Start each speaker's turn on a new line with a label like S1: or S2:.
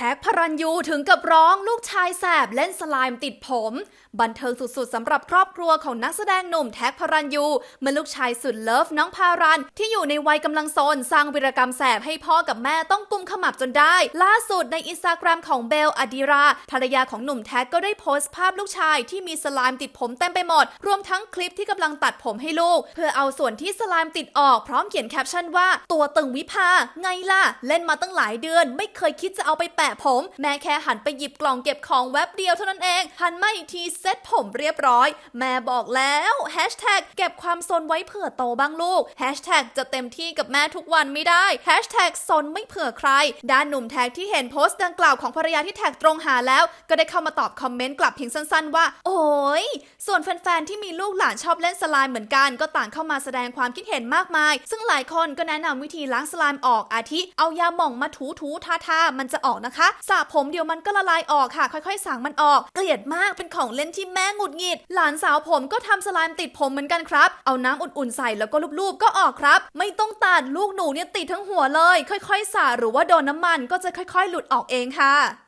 S1: แท็กพระรันยูถึงกับร้องลูกชายแสบเล่นสไลม์ติดผม บันเทิงสุดๆสำหรับครอบครัวของนักแสดงหนุ่มแท็กพระรันยูเมื่อลูกชายสุดเลิฟน้องพารันที่อยู่ในวัยกำลังโซนสร้างวิรกรรมแสบให้พ่อกับแม่ต้องกุมขมับจนได้ ล่าสุดในอินสตาแกรมของเบลอดิรา ภรรยาของหนุ่มแท็กก็ได้โพสต์ภาพลูกชายที่มีสไลม์ติดผมเต็มไปหมด รวมทั้งคลิปที่กำลังตัดผมให้ลูก เพื่อเอาส่วนที่สไลม์ติดออกพร้อมเขียนแคปชั่นว่าตัวตึงวิภาไงล่ะเล่นมาตั้งหลายเดือน ไม่เคยคิดจะเอาไปแปะผม แม่แค่หันไปหยิบกล่องเก็บของแวบเดียวเท่านั้นเอง หันมาอีกทีเซ็ตผมเรียบร้อย แม่บอกแล้วแฮชแท็กเก็บความซนไว้เผื่อโตบ้างลูกแฮชแท็กจะเต็มที่กับแม่ทุกวันไม่ได้แฮชแท็กซนไม่เผื่อใคร ด้านหนุ่มแท็กที่เห็นโพสต์ดังกล่าวของภรรยาที่แท็กตรงหาแล้ว ก็ได้เข้ามาตอบคอมเมนต์กลับเพียงสั้นๆว่า โอ้ยส่วนแฟนๆที่มีลูกหลานชอบเล่นสไลม์เหมือนกัน ก็ต่างเข้ามาแสดงความคิดเห็นมากมาย ซึ่งหลายคนก็แนะนำวิธีล้างสไลม์ออกอาทิ เอายาหม่องมาถูถูทาทาๆมันจะออกนะคะสระผมเดี๋ยวมันก็ละลายออกค่ะ ค่อยๆสางมันออก เกลียดมากเป็นของเล่นที่แม่หงุดหงิด หลานสาวผมก็ทำสไลม์ติดผมเหมือนกันครับ เอาน้ำอุ่นๆใส่แล้วก็ลูบๆก็ออกครับ ไม่ต้องตัดลูกหนูเนี่ยติดทั้งหัวเลย ค่อยๆสระหรือว่าโดนน้ำมันก็จะค่อย ๆ หลุดออกเองค่ะ